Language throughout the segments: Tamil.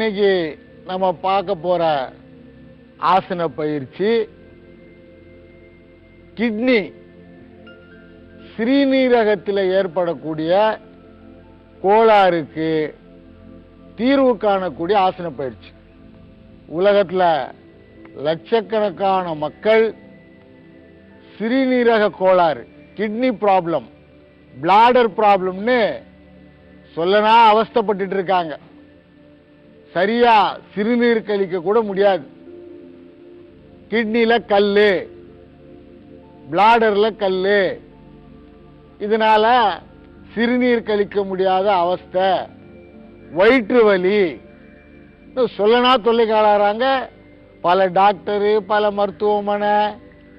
இன்னைக்கு நம்ம பார்க்க போற ஆசன பயிற்சி கிட்னி. சிறுநீரகத்தில் ஏற்படக்கூடிய கோளாறுக்கு தீர்வு காணக்கூடிய ஆசன பயிற்சி. உலகத்துல லட்சக்கணக்கான மக்கள் சிறுநீரக கோளாறு கிட்னி ப்ராப்ளம் பிளாடர் ப்ராப்ளம்னு சொல்லனா அவஸ்தைப்பட்டுட்டு இருக்காங்க. சரியா சிறுநீர் கழிக்க கூட முடியாது. கிட்னியில் கல்லு பிளாடர்ல கல்லு. இதனால சிறுநீர் கழிக்க முடியாத அவஸ்தை வயிற்று வலி. சொல்லனா தொல்லைக்காளாறாங்க பல டாக்டரு பல மருத்துவமனை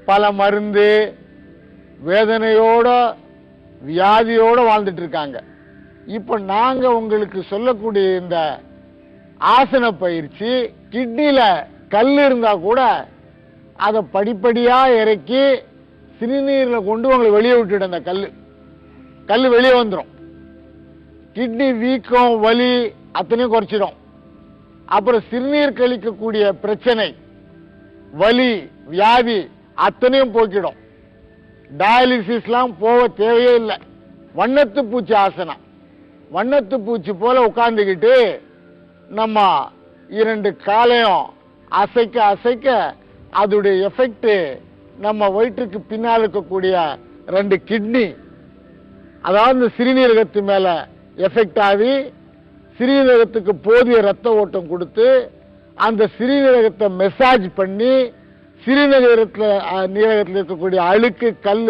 பல மருந்து வேதனையோட வியாதியோட வாழ்ந்துட்டு இருக்காங்க. இப்போ நாங்க உங்களுக்கு சொல்லக்கூடிய இந்த ஆசன பயிற்சி கிட்னியில் கல் இருந்தால் கூட அதை படிப்படியாக இறக்கி சிறுநீரில் கொண்டு உங்களை வெளியே விட்டுடும் அந்த கல் கல் வெளியே வந்துடும் கிட்னி வீக்கம் வலி அத்தனையும் குறைச்சிடும். அப்புறம் சிறுநீர் கழிக்கக்கூடிய பிரச்சனை வலி வியாதி அத்தனையும் போக்கிடும். டயாலிசிஸ்லாம் போக தேவையே இல்லை. வண்ணத்து பூச்சி ஆசனம். வண்ணத்து பூச்சி போல உட்காந்துக்கிட்டு நம்ம இரண்டு காலையும் அசைக்க அசைக்க அதோடைய எஃபெக்ட்டு நம்ம வயிற்றுக்கு பின்னால் இருக்கக்கூடிய ரெண்டு கிட்னி அதாவது இந்த சிறுநீரகத்து மேலே எஃபெக்ட் ஆகி சிறுநீரகத்துக்கு போதிய ரத்த ஓட்டம் கொடுத்து அந்த சிறுநீரகத்தை மெசாஜ் பண்ணி சிறுநீரகத்தில் நீரகத்தில் இருக்கக்கூடிய அழுக்கு கல்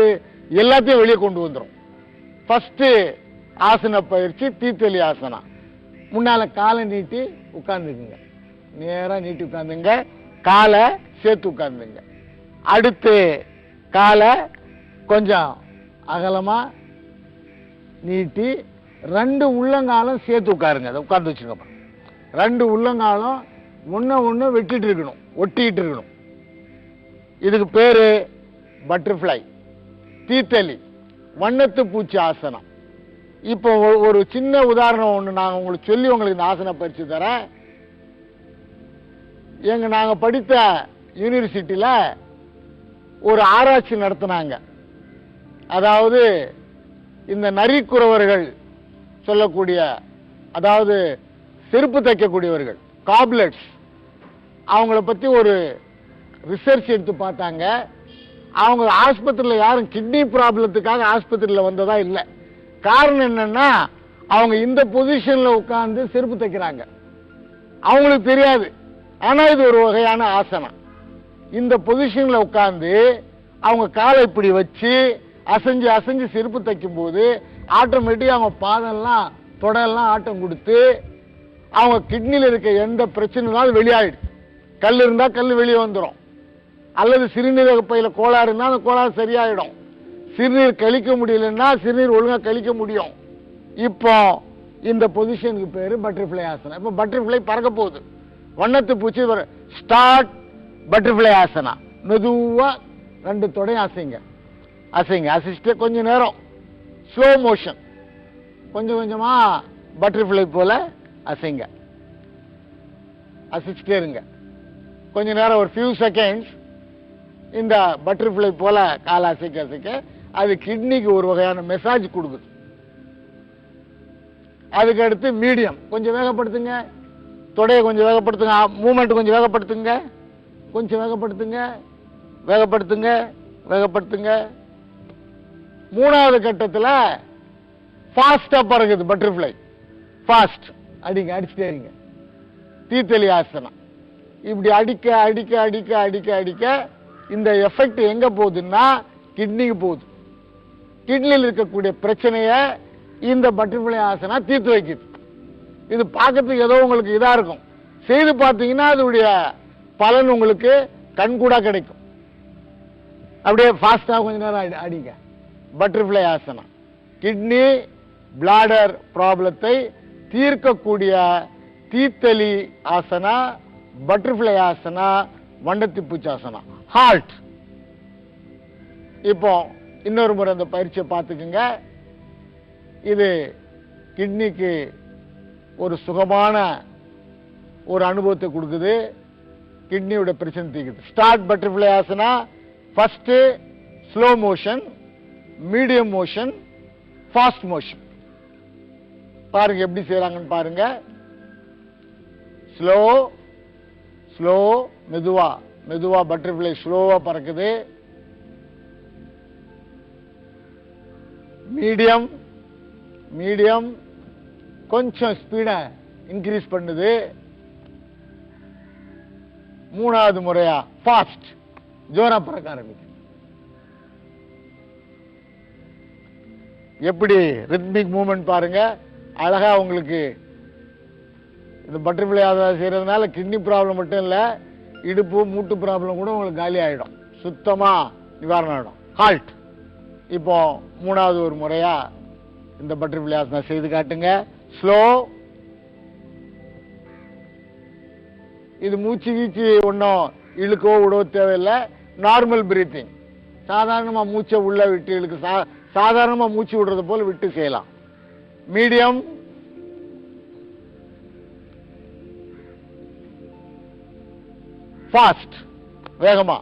எல்லாத்தையும் வெளியே கொண்டு வந்துடும் ஃபஸ்ட்டு ஆசன பயிற்சி தீத்தலி ஆசனம். முன்னால் காலை நீட்டி உட்காந்துக்குங்க நேராக நீட்டி உட்காந்துங்க காலை சேர்த்து உட்காந்துங்க அடுத்து காலை கொஞ்சம் அகலமாக நீட்டி ரெண்டு உள்ளங்காலும் சேர்த்து உட்காருங்க. அதை உட்காந்து வச்சுக்கோங்க ரெண்டு உள்ளங்காலும் ஒண்ணு ஒன்று வெட்டிட்டு இருக்கணும். ஒட்டிக்கிட்டு இருக்கணும். இதுக்கு பேர் பட்டர்ஃப்ளை தீத்தலி வண்ணத்து பூச்சி ஆசனம் இப்போ ஒரு சின்ன உதாரணம் ஒன்று நாங்கள் உங்களுக்கு சொல்லி உங்களுக்கு இந்த ஆசன பயிற்சி தரேன். எங்க நாங்கள் படித்த யூனிவர்சிட்டியில் ஒரு ஆராய்ச்சி நடத்தினாங்க. அதாவது இந்த நரிக்குறவர்கள் சொல்லக்கூடிய அதாவது செருப்பு தைக்கக்கூடியவர்கள் காப்லெட்ஸ் அவங்கள பற்றி ஒரு ரிசர்ச் எடுத்து பார்த்தாங்க. அவங்க ஆஸ்பத்திரியில் யாரும் கிட்னி ப்ராப்ளத்துக்காக ஆஸ்பத்திரியில் வந்ததா இல்லை. காரணம் என்னன்னா அவங்க இந்த பொசிஷன்ல உட்கார்ந்து செருப்பு தைக்கிறாங்க. அவங்களுக்கு தெரியாது. ஆனா இது ஒரு வகையான ஆசனம். இந்த பொசிஷன்ல உட்கார்ந்து அவங்க காலை இப்படி வச்சு அசைஞ்சு அசைஞ்சு செருப்பு தைக்கும் போது ஆட்டோமேட்டிக் அவங்க பாதெல்லாம் தொடெல்லாம் ஆட்டம் கொடுத்து அவங்க கிட்னியில் இருக்க எந்த பிரச்சனைனாலும் வெளியாயிடுது. கல் இருந்தால் கல் வெளியே வந்துடும் அல்லது சிறுநீரக பையில் கோளாறு இருந்தால் அந்த கோளாறு சரியாயிடும். சிறுநீர் கழிக்க முடியலன்னா சிறுநீர் ஒழுங்காக கழிக்க முடியும். இப்போ இந்த பொசிஷனுக்கு பேர் பட்டர்ஃப்ளை ஆசனம் இப்போ பட்டர்ஃப்ளை பறக்க போகுது. வண்ணத்து பூச்சி ஸ்டார்ட் பட்டர்ஃப்ளை ஆசனா மெதுவாக ரெண்டு தொடையும் அசைங்க. அசைங்க. அசைச்சிட்டு கொஞ்ச நேரம். ஸ்லோ மோஷன் கொஞ்சம் கொஞ்சமாக பட்டர்ஃப்ளை போல் அசைங்க. அசைச்சிட்டே இருங்க. கொஞ்ச நேரம் ஒரு ஃபியூ செகண்ட்ஸ் இந்த பட்டர்ஃப்ளை போல் காலை அசைக்க அசைக்க அது கிட்னிக்கு ஒரு வகையான மெசேஜ் கொடுக்குது. அதுக்கு அடுத்து மீடியம் கொஞ்சம் வேகப்படுத்துங்க. தொடையை கொஞ்சம் வேகப்படுத்துங்க. மூமெண்ட் கொஞ்சம் வேகப்படுத்துங்க. கொஞ்சம் வேகப்படுத்துங்க. வேகப்படுத்துங்க. வேகப்படுத்துங்க. மூணாவது கட்டத்தில் ஃபாஸ்ட்டாக பறக்குது பட்டர்ஃப்ளை ஃபாஸ்ட் அடிங்க அடிச்சுட்டே இருங்க. தீத்தலி ஆசனம் இப்படி அடிக்க அடிக்க அடிக்க அடிக்க அடிக்க இந்த எஃபெக்ட் எங்கே போகுதுன்னா கிட்னிக்கு போகுது. கிட்னியில் இருக்கக்கூடிய பிரச்சனையை இந்த பட்டர்ஃப்ளை ஆசனா தீர்த்து வைக்குது. இது பார்க்கறதுக்கு ஏதோ உங்களுக்கு இதாக இருக்கும். செய்து பார்த்தீங்கன்னா அதோடைய பலன் உங்களுக்கு கண்கூடாக கிடைக்கும். அப்படியே ஃபாஸ்ட்டாக கொஞ்ச நேரம் அடிங்க. பட்டர்ஃப்ளை ஆசனம் கிட்னி பிளாடர் ப்ராப்ளத்தை தீர்க்கக்கூடிய தீத்தலி ஆசனா பட்டர்ஃப்ளை ஆசனா வண்டத்தி பூச்சாசனா ஹால்ட் இப்போ இன்னொரு முறை அந்த பயிற்சியை பார்த்துக்குங்க. இது கிட்னிக்கு ஒரு சுகமான ஒரு அனுபவத்தை கொடுக்குது. கிட்னியோட பிரச்சனை தீக்குது start butterfly asana first slow motion medium motion fast motion பாருங்க எப்படி செய்கிறாங்கன்னு பாருங்க. ஸ்லோ ஸ்லோ மெதுவா. மெதுவா பட்டர்ஃப்ளை ஸ்லோவா பறக்குது. மீடியம் மீடியம் கொஞ்சம் ஸ்பீடை இன்க்ரீஸ் பண்ணுது. மூணாவது முறையா ஃபாஸ்ட் ஜோரா பறக்க ஆரம்பிக்குது. எப்படி ரித்மிக் மூமெண்ட் பாருங்க. அழகா உங்களுக்கு இந்த பட்டர்ஃப்ளை ஆதாரம் செய்யறதுனால கிட்னி ப்ராப்ளம் மட்டும் இல்லை இடுப்பு மூட்டு ப்ராப்ளம் கூட உங்களுக்கு காலி ஆகிடும் சுத்தமாக நிவாரணம் ஆகிடும் ஹால்ட் இப்போ மூணாவது ஒரு முறையா இந்த பட்டர்ஃபிளை ஆசனம் செய்து காட்டுங்க. ஸ்லோ இது மூச்சு கீச்சு ஒன்றும் இழுக்கோ விடவோ தேவையில்லை. நார்மல் பிரீத்திங் சாதாரணமாக மூச்சை உள்ள விட்டு இழுக்கு சா சாதாரணமாக மூச்சு விடுறது போல் விட்டு செய்யலாம். மீடியம் ஃபாஸ்ட் வேகமாக